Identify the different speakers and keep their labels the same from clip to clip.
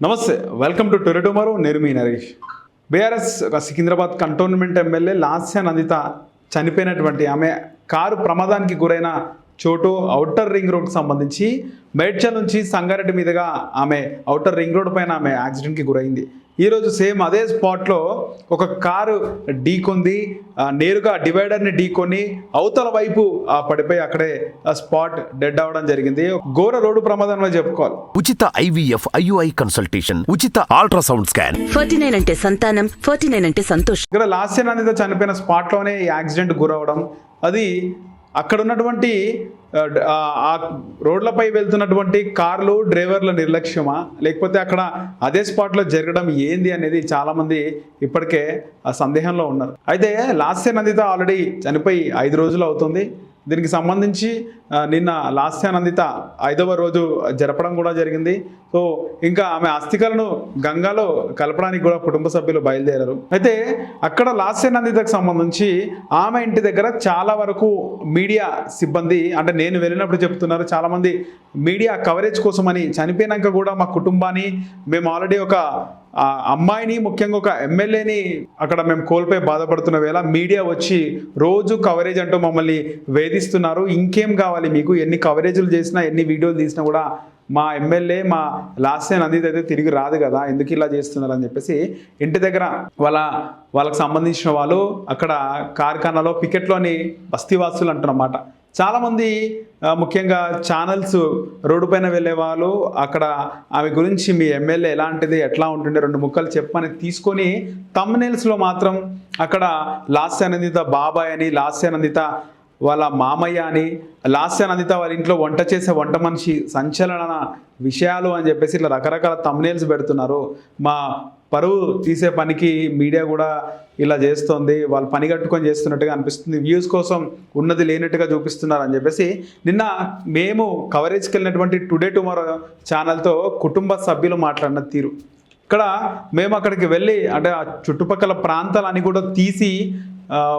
Speaker 1: నమస్తే welcome to టొరటోమరో నేను మీ Naresh. BRS Secunderabad Cantonment MLA Lasya Nanditha చనిపోయినటువంటి ఆమె కారు ప్రమాదానికి గురైన చోటు అవుటర్ రింగ్ రోడ్కి సంబంధించి మేడ్చల్ నుంచి సంగారెడ్డి మీదుగా ఆమె ఔటర్ రింగ్ రోడ్ పైన ఆమె యాక్సిడెంట్కి గురైంది. ఈరోజు సేమ్ అదే స్పాట్లో ఒక కారు ఢీకొంది. నేరుగా డివైడర్ని ఢీకొని అవతల వైపు ఆ, పడిపోయి అక్కడే ఆ స్పాట్ డెడ్ అవ్వడం జరిగింది. ఘోర రోడ్డు ప్రమాదం అని చెప్పుకోవాలి.
Speaker 2: ఉచిత ఐవీఎఫ్ ఐయుఐ కన్సల్టేషన్ ఉచిత అల్ట్రాసౌండ్ స్కాన్.
Speaker 3: ఫార్టీ నైన్ అంటే సంతానం ఫార్టీ నైన్ అంటే సంతోషం.
Speaker 1: ఇక్కడ లాస్య నందిత చనిపోయిన స్పాట్లోనే ఈ యాక్సిడెంట్ గురవడం. అది అక్కడ ఉన్నటువంటి ఆ, రోడ్లపై వెళ్తున్నటువంటి కార్లు డ్రైవర్ల నిర్లక్ష్యమా? లేకపోతే అక్కడ అదే స్పాట్లో జరగడం ఏంది అనేది చాలామంది ఇప్పటికే ఆ సందేహంలో ఉన్నారు. అయితే లాస్య నందిత ఆల్రెడీ చనిపోయి ఐదు రోజులు అవుతుంది. దీనికి సంబంధించి నిన్న లాస్యానందిత ఐదవ రోజు జరపడం కూడా జరిగింది. సో ఇంకా ఆమె అస్థికలను గంగాలో కలపడానికి కూడా కుటుంబ సభ్యులు బయలుదేరారు. అయితే అక్కడ లాస్యానందితకు సంబంధించి ఆమె ఇంటి దగ్గర చాలా వరకు మీడియా సిబ్బంది అంటే నేను వెళ్ళినప్పుడు చెప్తున్నారు చాలామంది మీడియా కవరేజ్ కోసమని చనిపోయినాక కూడా మా కుటుంబాన్ని మేము ఆల్రెడీ ఒక ఆ అమ్మాయిని ముఖ్యంగా ఒక ఎమ్మెల్యేని అక్కడ మేము కోల్పోయి బాధపడుతున్న వేళ మీడియా వచ్చి రోజు కవరేజ్ అంటూ మమ్మల్ని వేధిస్తున్నారు. ఇంకేం కావాలి మీకు? ఎన్ని కవరేజ్లు చేసినా ఎన్ని వీడియోలు తీసినా కూడా మా ఎమ్మెల్యే మా లాస్ట్ నందిత అయితే తిరిగి రాదు కదా. ఎందుకు ఇలా చేస్తున్నారు అని చెప్పేసి ఇంటి దగ్గర వాళ్ళ వాళ్ళకి సంబంధించిన వాళ్ళు అక్కడ కార్ఖానాలో పికెట్లోని బస్తీవాసులు అంటున్నమాట. చాలామంది ముఖ్యంగా ఛానల్స్ రోడ్డు పైన వెళ్ళే వాళ్ళు అక్కడ ఆమె గురించి మీ ఎమ్మెల్యే ఎలాంటిది ఎట్లా ఉంటుండే రెండు ముక్కలు చెప్పని తీసుకొని తమ్నెల్స్లో మాత్రం అక్కడ లాస్యానందిత బాబాయ్ అని లాస్యానందిత వాళ్ళ మామయ్య అని లాస్యానందిత వాళ్ళ ఇంట్లో వంట చేసే వంట మనిషి సంచలన విషయాలు అని చెప్పేసి ఇట్లా రకరకాల తమ్నేల్స్ పెడుతున్నారు. మా పరువు తీసే పనికి మీడియా కూడా ఇలా చేస్తోంది వాళ్ళు పని కట్టుకొని చేస్తున్నట్టుగా అనిపిస్తుంది వ్యూస్ కోసం ఉన్నది లేనట్టుగా చూపిస్తున్నారు అని చెప్పేసి నిన్న మేము కవరేజ్కి వెళ్ళినటువంటి టుడే టుమారో ఛానల్తో కుటుంబ సభ్యులు మాట్లాడిన తీరు. ఇక్కడ మేము అక్కడికి వెళ్ళి అంటే ఆ చుట్టుపక్కల ప్రాంతాలన్నీ కూడా తీసి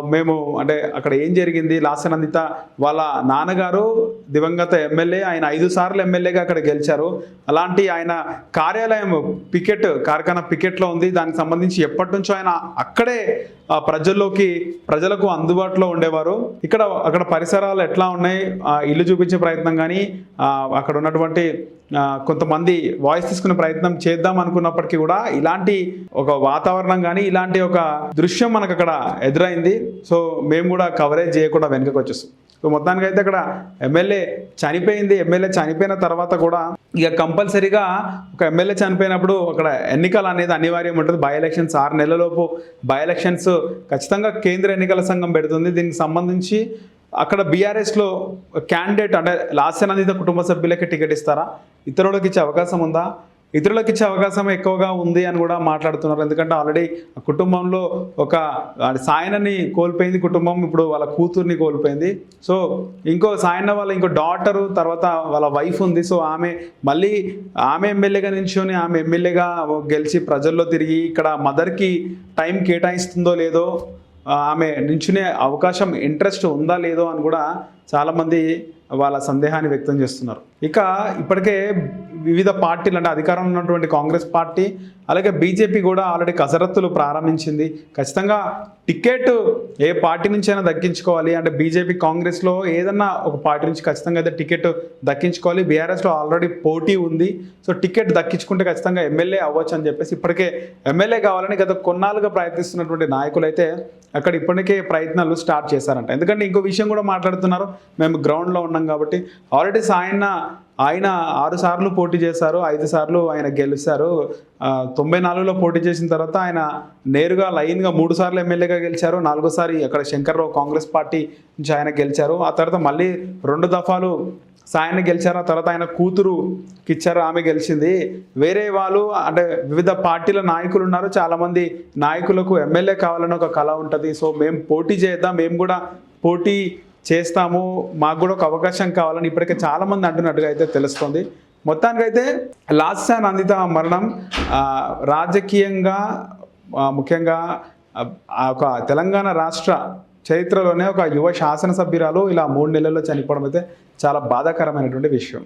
Speaker 1: మేము అంటే అక్కడ ఏం జరిగింది? లాసనందిత వాళ్ళ నాన్నగారు దివంగత ఎమ్మెల్యే ఆయన ఐదు సార్లు ఎమ్మెల్యేగా అక్కడ గెలిచారు. అలాంటి ఆయన కార్యాలయం పికెట్ కార్ఖానా పికెట్లో ఉంది. దానికి సంబంధించి ఎప్పటి నుంచో ఆయన అక్కడే ప్రజల్లోకి ప్రజలకు అందుబాటులో ఉండేవారు. ఇక్కడ అక్కడ పరిసరాలు ఎట్లా ఉన్నాయి? ఆ, ఇల్లు చూపించే ప్రయత్నం కానీ అక్కడ ఉన్నటువంటి కొంతమంది వాయిస్ తీసుకునే ప్రయత్నం చేద్దాం అనుకున్నప్పటికీ కూడా ఇలాంటి ఒక వాతావరణం కానీ ఇలాంటి ఒక దృశ్యం మనకు అక్కడ ఎదురైంది. సో మేము కూడా కవరేజ్ చేయకుండా వెనుకకు వచ్చేస్తాం సో మొత్తానికి అయితే అక్కడ ఎమ్మెల్యే చనిపోయింది. ఎమ్మెల్యే చనిపోయిన తర్వాత కూడా ఇక కంపల్సరీగా ఒక ఎమ్మెల్యే చనిపోయినప్పుడు అక్కడ ఎన్నికలు అనేది అనివార్యం ఉంటుంది. బై ఎలక్షన్స్ ఆరు నెలలలోపు బై ఎలక్షన్స్ ఖచ్చితంగా కేంద్ర ఎన్నికల సంఘం పెడుతుంది. దీనికి సంబంధించి అక్కడ బీఆర్ఎస్లో క్యాండిడేట్ అంటే లాస్ట్ లాస్యనందిత కుటుంబ సభ్యులకి టికెట్ ఇస్తారా? ఇతరులకు ఇచ్చే అవకాశం ఉందా? ఇతరులకు ఇచ్చే అవకాశం ఎక్కువగా ఉంది అని కూడా మాట్లాడుతున్నారు. ఎందుకంటే ఆల్రెడీ కుటుంబంలో ఒక సాయనని కోల్పోయింది కుటుంబం ఇప్పుడు వాళ్ళ కూతుర్ని కోల్పోయింది. సో ఇంకో సాయన వాళ్ళ ఇంకో డాటరు తర్వాత వాళ్ళ వైఫ్ ఉంది. సో ఆమె మళ్ళీ ఆమె ఎమ్మెల్యేగా నించుని ఆమె ఎమ్మెల్యేగా గెలిచి ప్రజల్లో తిరిగి ఇక్కడ మదర్కి టైం కేటాయిస్తుందో లేదో ఆమె నించునే అవకాశం ఇంట్రెస్ట్ ఉందా లేదో అని కూడా చాలామంది వాళ్ళ సందేహాన్ని వ్యక్తం చేస్తున్నారు. ఇక ఇప్పటికే వివిధ పార్టీలు అంటే అధికారం ఉన్నటువంటి కాంగ్రెస్ పార్టీ అలాగే బీజేపీ కూడా ఆల్రెడీ కసరత్తులు ప్రారంభించింది. ఖచ్చితంగా టికెట్ ఏ పార్టీ నుంచైనా దక్కించుకోవాలి. అంటే బీజేపీ కాంగ్రెస్లో ఏదన్నా ఒక పార్టీ నుంచి ఖచ్చితంగా అయితే టికెట్ దక్కించుకోవాలి. బీఆర్ఎస్లో ఆల్రెడీ పోటీ ఉంది. సో టికెట్ దక్కించుకుంటే ఖచ్చితంగా ఎమ్మెల్యే అవ్వచ్చు అని చెప్పేసి ఇప్పటికే ఎమ్మెల్యే కావాలని గత కొన్నాళ్ళుగా ప్రయత్నిస్తున్నటువంటి నాయకులు అయితే అక్కడ ఇప్పటికే ప్రయత్నాలు స్టార్ట్ చేశారంట. ఎందుకంటే ఇంకో విషయం కూడా మాట్లాడుతున్నారు. మేము గ్రౌండ్లో ఉన్నాం కాబట్టి ఆల్రెడీ సాయన్న ఆయన ఆరు సార్లు పోటీ చేశారు ఐదు సార్లు ఆయన గెలిచారు. తొంభై నాలుగులో పోటీ చేసిన తర్వాత ఆయన నేరుగా లైన్గా మూడు సార్లు ఎమ్మెల్యేగా గెలిచారు నాలుగోసారి అక్కడ శంకర్రావు కాంగ్రెస్ పార్టీ నుంచి ఆయన గెలిచారు. ఆ తర్వాత మళ్ళీ రెండు దఫాలు సాయన గెలిచారు ఆ తర్వాత ఆయన కూతురు ఇచ్చారు ఆమె గెలిచింది. వేరే వాళ్ళు అంటే వివిధ పార్టీల నాయకులు ఉన్నారు. చాలామంది నాయకులకు ఎమ్మెల్యే కావాలని ఒక కళ ఉంటుంది. సో మేము పోటీ చేద్దాం మేము కూడా పోటీ చేస్తాము మాకు కూడా ఒక అవకాశం కావాలని ఇప్పటికే చాలామంది అంటున్నట్టుగా అయితే తెలుస్తుంది. మొత్తానికైతే లాస్సా నందిత మరణం రాజకీయంగా ముఖ్యంగా ఒక తెలంగాణ రాష్ట్ర చరిత్రలోనే ఒక యువ శాసనసభ్యురాలు ఇలా మూడు నెలల్లో చనిపోవడం అయితే చాలా బాధాకరమైనటువంటి విషయం.